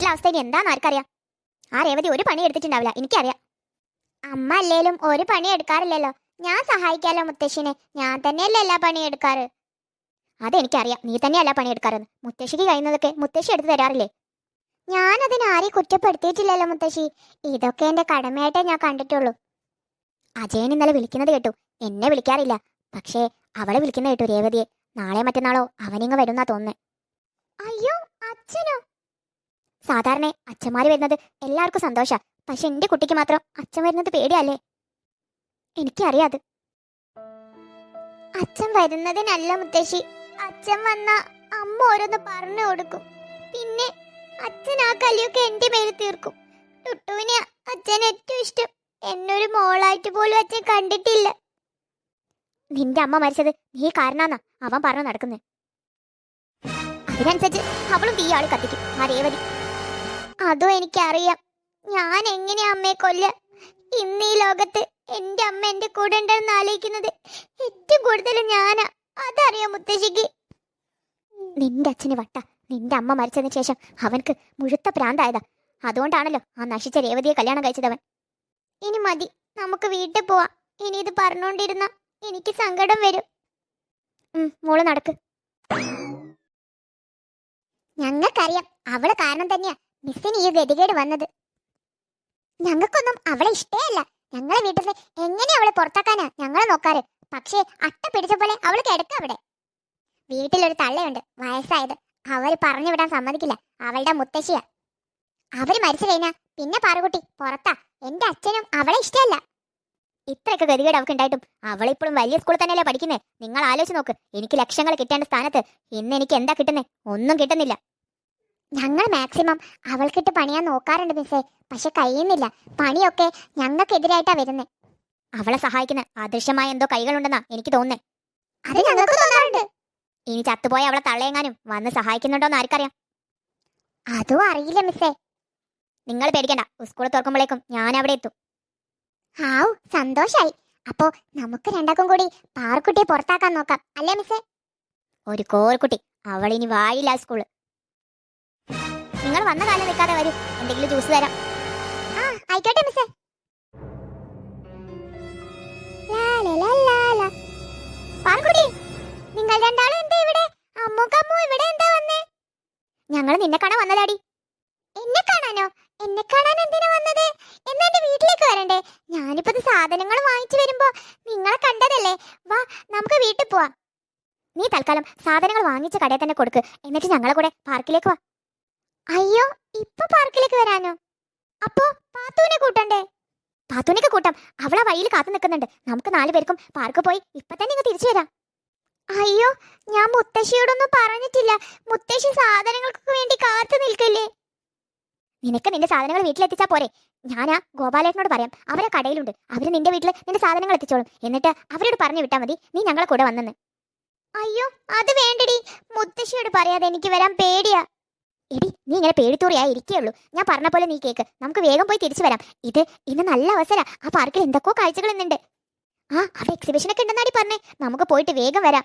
വീട്ടിലെ അവസ്ഥയിൽ എന്താണെന്ന് ആർക്കറിയാം? ആ രേവതി ഒരു പണി എടുത്തിട്ടുണ്ടാവില്ല എനിക്കറിയാം. അമ്മ അല്ലേലും ഒരു പണി എടുക്കാറില്ലല്ലോ. ഞാൻ സഹായിക്കാലോ മുത്തശ്ശിനെ? ഞാൻ തന്നെയല്ലേ എല്ലാ പണി എടുക്കാറ്? അതെനിക്കറിയാം നീ തന്നെയല്ല പണി എടുക്കാറെന്ന്. മുത്തശ്ശിക്ക് കഴിയുന്നതൊക്കെ മുത്തശ്ശി എടുത്തു തരാറില്ലേ? ഞാൻ അതിനാരെയും കുറ്റപ്പെടുത്തിയിട്ടില്ലല്ലോ മുത്തശ്ശി. ഇതൊക്കെ എന്റെ കടമയായിട്ടേ ഞാൻ കണ്ടിട്ടുള്ളൂ. അജയൻ ഇന്നലെ വിളിക്കുന്നത് കേട്ടു. എന്നെ വിളിക്കാറില്ല. പക്ഷേ അവളെ വിളിക്കുന്ന കേട്ടു രേവതിയെ. നാളെ മറ്റന്നാളോ അവനിങ്ങ് വരുന്നാ തോന്നുന്നേ. അയ്യോ അച്ഛനോ? സാധാരണ അച്ഛന്മാര് വരുന്നത് എല്ലാവർക്കും സന്തോഷ. പക്ഷെ എന്റെ കുട്ടിക്ക് മാത്രം അച്ഛൻ വരുന്നത് പേടിയല്ലേ? എനിക്കറിയാത്. അച്ഛൻ വരുന്നതിനല്ല മുത്തശ്ശി. അച്ഛൻ വന്ന അമ്മ ഓരോന്ന് പറഞ്ഞു കൊടുക്കും. പിന്നെ അച്ഛൻ ആ കലിയൊക്കെ എന്റെ മേൽ തീർക്കും. ടുട്ടുവിനെ അച്ഛൻ ഏറ്റവും ഇഷ്ടം എന്നൊരു മോളായിട്ട് പോലും അച്ഛൻ കണ്ടിട്ടില്ല. നിന്റെ അമ്മ മരിച്ചത് നീ കാരണാന്നാ അവൻ പറഞ്ഞു നടക്കുന്നേ. അതിനനുസരിച്ച് അവളും തീയാളി കത്തിക്കും. ആ രേവതി. അതും എനിക്കറിയാം. ഞാൻ എങ്ങനെയാ അമ്മയെ കൊല്ല? ഇന്ന് ഈ ലോകത്ത് എന്റെ അമ്മ എന്റെ കൂടെ ഉണ്ടെന്ന് ആലോചിക്കുന്നത് ഏറ്റവും കൂടുതൽ ഞാനാ. അതറിയാം മുത്തശ്ശിക്ക്? നിന്റെ അച്ഛന് വട്ട നിന്റെ അമ്മ മരിച്ചതിന് ശേഷം അവൻക്ക് മുഴുത്ത പ്രാന്തായതാ. അതുകൊണ്ടാണല്ലോ ആ നശിച്ച രേവതിയെ കല്യാണം കഴിച്ചതവൻ. ഇനി മതി നമുക്ക് വീട്ടിൽ പോവാം. ഇനി ഇത് പറഞ്ഞുകൊണ്ടിരുന്ന എനിക്ക് സങ്കടം വരും. മോൾ നടക്ക്. ഞങ്ങൾക്കറിയാം അവൾ കാരണം തന്നെയാ മിസ്സിന് ഈ ഗതികേട് വന്നത്. ഞങ്ങൾക്കൊന്നും അവളെ ഇഷ്ടേയല്ല. ഞങ്ങളെ വീട്ടിൽ നിന്ന് എങ്ങനെ അവളെ പുറത്താക്കാനാ ഞങ്ങളെ നോക്കാറ്? പക്ഷേ അട്ട പിടിച്ച പോലെ അവൾ കിടക്ക അവിടെ. വീട്ടിലൊരു തള്ളയുണ്ട് വയസ്സായത്. അവർ പറഞ്ഞു വിടാൻ സമ്മതിക്കില്ല. അവളുടെ മുത്തശ്ശിയാ. അവർ മരിച്ചു കഴിഞ്ഞാ പിന്നെ പാറുകുട്ടി പുറത്താ. എന്റെ അച്ഛനും അവളെ ഇഷ്ടമല്ല ഇത്രയൊക്കെ ഗതികേട് അവൾക്ക് ഉണ്ടായിട്ടും അവളിപ്പോഴും വലിയ സ്കൂളിൽ തന്നെയല്ലേ പഠിക്കുന്നേ? നിങ്ങൾ ആലോചിച്ച് നോക്ക്. എനിക്ക് ലക്ഷങ്ങൾ കിട്ടേണ്ട സ്ഥാനത്ത് ഇന്ന് എനിക്ക് എന്താ കിട്ടുന്നേ? ഒന്നും കിട്ടുന്നില്ല. ഞങ്ങൾ മാക്സിമം അവൾക്കിട്ട് പണിയാൻ നോക്കാറുണ്ട് മിസ്സേ. പക്ഷെ കഴിയുന്നില്ല. പണിയൊക്കെ ഞങ്ങൾക്കെതിരായിട്ടാ വരുന്നേ. അവളെ സഹായിക്കുന്ന അദൃശ്യമായ എന്തോ കൈകളുണ്ടെന്നാ എനിക്ക് തോന്നുന്നേ. അത് ഞങ്ങൾക്ക് തോന്നാറുണ്ട്. ഇനി ചത്തുപോയ അവളെ തള്ളയെങ്ങാനും വന്ന് സഹായിക്കുന്നുണ്ടോന്ന് ആർക്കറിയാം? അതും അറിയില്ല മിസ്സേ. നിങ്ങൾ പേടിക്കണ്ട. സ്കൂൾ തുറക്കുമ്പോഴേക്കും ഞാൻ അവിടെ എത്തും. ഹാവ് സന്തോഷായി. അപ്പോ നമുക്ക് രണ്ടാക്കും കൂടി പാർക്കുട്ടിയെ പുറത്താക്കാൻ നോക്കാം. അല്ലേ മിസ്സേ? ഒരു കോർക്കുട്ടി അവൾ ഇനി വാഴില്ല സ്കൂൾ. നിങ്ങൾ വന്ന കാലം വെക്കാതെ വരൂ. എന്തെങ്കിലും ജ്യൂസ് തരാം. ആ ആയിക്കോട്ടെ മിസ്സേ. പാർക്കുട്ടി നിങ്ങൾ രണ്ടാളും എന്താ ഇവിടെ? അമ്മുക്കമ്മു ഇവിടെ എന്താ വന്നേ? ഞങ്ങൾ നിന്നെ കാണാൻ വന്നതാടി. എന്നെ കാണാനോ? എന്നെ കാണാൻ എന്തിനാ വന്നത്? എന്നാ എന്റെ വീട്ടിലേക്ക് വരണ്ടേ? ഞാനിപ്പോ സാധനങ്ങൾ വാങ്ങിച്ചു വരുമ്പോ നിങ്ങളെ കണ്ടതല്ലേ? വാ നമുക്ക് വീട്ടിൽ പോവാം. നീ തൽക്കാലം സാധനങ്ങൾ വാങ്ങിച്ച കടയിൽ തന്നെ കൊടുക്ക്. എന്നിട്ട് ഞങ്ങളെ കൂടെ പാർക്കിലേക്ക് വാ. അയ്യോ ഇപ്പൊ പാർക്കിലേക്ക് വരാനോ? അപ്പോ പാത്തൂനെ കൂട്ടണ്ടേ? പാത്തുവിനൊക്കെ കൂട്ടാം. അവളെ വഴിയിൽ കാത്തു നിൽക്കുന്നുണ്ട്. നമുക്ക് നാലു പേർക്കും പാർക്ക് പോയി ഇപ്പൊ തന്നെ ഇങ്ങ് തിരിച്ചു വരാം. അയ്യോ ഞാൻ മുത്തശ്ശിയോടൊന്നും പറഞ്ഞിട്ടില്ല. മുത്തശ്ശി സാധനങ്ങൾക്ക് വേണ്ടി കാത്തു നിൽക്കല്ലേ? നിനക്ക് നിന്റെ സാധനങ്ങൾ വീട്ടിലെത്തിച്ചാ പോരെ. ഞാനാ ഗോപാലേട്ടനോട് പറയാം. അവരെ കടയിലുണ്ട്. അവർ നിന്റെ വീട്ടിൽ നിന്റെ സാധനങ്ങൾ എത്തിച്ചോളും. എന്നിട്ട് അവരോട് പറഞ്ഞു വിട്ടാ മതി. നീ ഞങ്ങളെ കൂടെ വന്നെന്ന്. അയ്യോ അത് വേണ്ടടി. മുത്തശ്ശിയോട് പറയാതെ എനിക്ക് വരാൻ പേടിയാ. എടി നീ ഇങ്ങനെ പേടിത്തൂറിയായി ഇരിക്കുകയുള്ളൂ ഞാൻ പറഞ്ഞ പോലെ നീ കേക്ക്. നമുക്ക് വേഗം പോയി തിരിച്ചു വരാം. ഇത് ഇന്ന് നല്ല അവസര. ആ പാർക്കിൽ എന്തൊക്കെയോ കാഴ്ചകൾ ഇന്നുണ്ട്. ആ അവിടെ എക്സിബിഷനൊക്കെ ഉണ്ടെന്നാടി പറഞ്ഞേ. നമുക്ക് പോയിട്ട് വേഗം വരാം.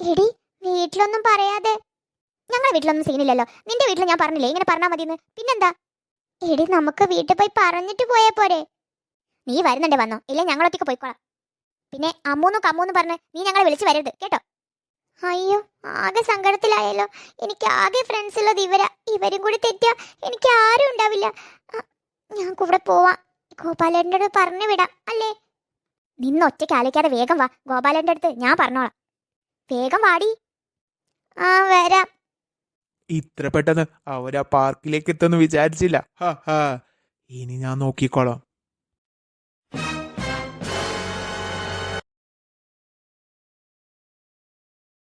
എടി വീട്ടിലൊന്നും പറയാതെ. ഞങ്ങളെ വീട്ടിലൊന്നും സീനില്ലല്ലോ. നിന്റെ വീട്ടിൽ ഞാൻ പറഞ്ഞില്ലേ? ഇങ്ങനെ പറഞ്ഞാൽ മതിയെന്ന്. പിന്നെന്താ? എടി നമുക്ക് വീട്ടിൽ പോയി പറഞ്ഞിട്ട് പോയാ പോരെ. നീ വരുന്നുണ്ട് വന്നോ. ഇല്ല ഞങ്ങളൊറ്റയ്ക്ക് പോയിക്കോളാം. പിന്നെ അമ്മൂന്നും കമ്മൂന്നും പറഞ്ഞ് നീ ഞങ്ങളെ വിളിച്ചു വരരുത്. കേട്ടോ? അയ്യോ ആകെ സങ്കടത്തിലായല്ലോ. എനിക്ക് ആകെ ഫ്രണ്ട്സ് ഉള്ളത് ഇവരാ. ഇവരും കൂടി തെറ്റിയാ എനിക്ക് ആരും ഉണ്ടാവില്ല. ഞാൻ കൂടെ പോവാം. ഗോപാലേട്ടന്റെ അടുത്ത് പറഞ്ഞു വിടാം അല്ലേ? നിന്ന് ഒറ്റയ്ക്ക് ആലോചിക്കാതെ വേഗം വാ. ഗോപാലേട്ടന്റെ അടുത്ത് ഞാൻ പറഞ്ഞോളാം. വേഗം വാടി. ആ വരാം. ഇത്ര പെട്ടെന്ന് അവരാ പാർക്കിലേക്ക് എത്തുമെന്ന് വിചാരിച്ചില്ല. ഇനി ഞാൻ നോക്കിക്കോളാം.